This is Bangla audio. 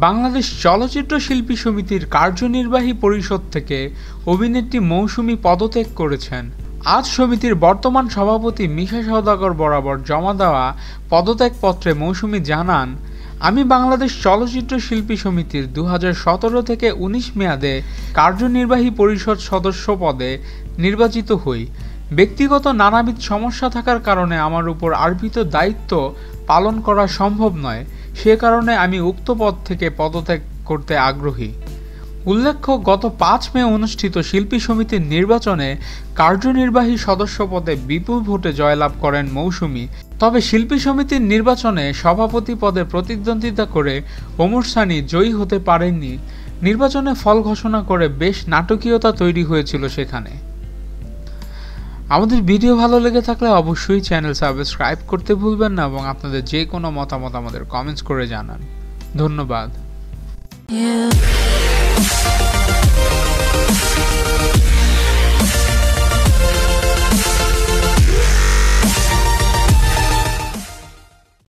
বাংলাদেশ চলচ্চিত্র শিল্পী সমিতির কার্যনির্বাহী পরিষদ থেকে অভিনেত্রী মৌসুমী পদত্যাগ করেছেন। আজ সমিতির বর্তমান সভাপতি মিশা সওদাগর বরাবর জমা দেওয়া পদত্যাগপত্রে মৌসুমী জানান আমি বাংলাদেশ চলচ্চিত্র শিল্পী সমিতির দু হাজার সতেরো থেকে ১৯ মেয়াদে কার্যনির্বাহী পরিষদ সদস্য পদে নির্বাচিত হই। ব্যক্তিগত নানাবিধ সমস্যা থাকার কারণে আমার উপর আর্পিত দায়িত্ব পালন করা সম্ভব নয়। সে কারণে আমি উক্ত পদ থেকে পদত্যাগ করতে আগ্রহী। উল্লেখ্য, গত পাঁচ মে অনুষ্ঠিত শিল্পী সমিতির নির্বাচনে কার্যনির্বাহী সদস্য পদে বিপুল ভোটে জয়লাভ করেন মৌসুমী। তবে শিল্পী সমিতির নির্বাচনে সভাপতি পদে প্রতিদ্বন্দ্বিতা করে ওমর সানি জয়ী হতে পারেননি। নির্বাচনে ফল ঘোষণা করে বেশ নাটকীয়তা তৈরি হয়েছিল সেখানে। আমাদের ভিডিও ভালো লেগে থাকলে অবশ্যই চ্যানেল সাবস্ক্রাইব করতে ভুলবেন না এবং আপনাদের যে কোনো মতামত আমাদের কমেন্টস করে জানান। ধন্যবাদ।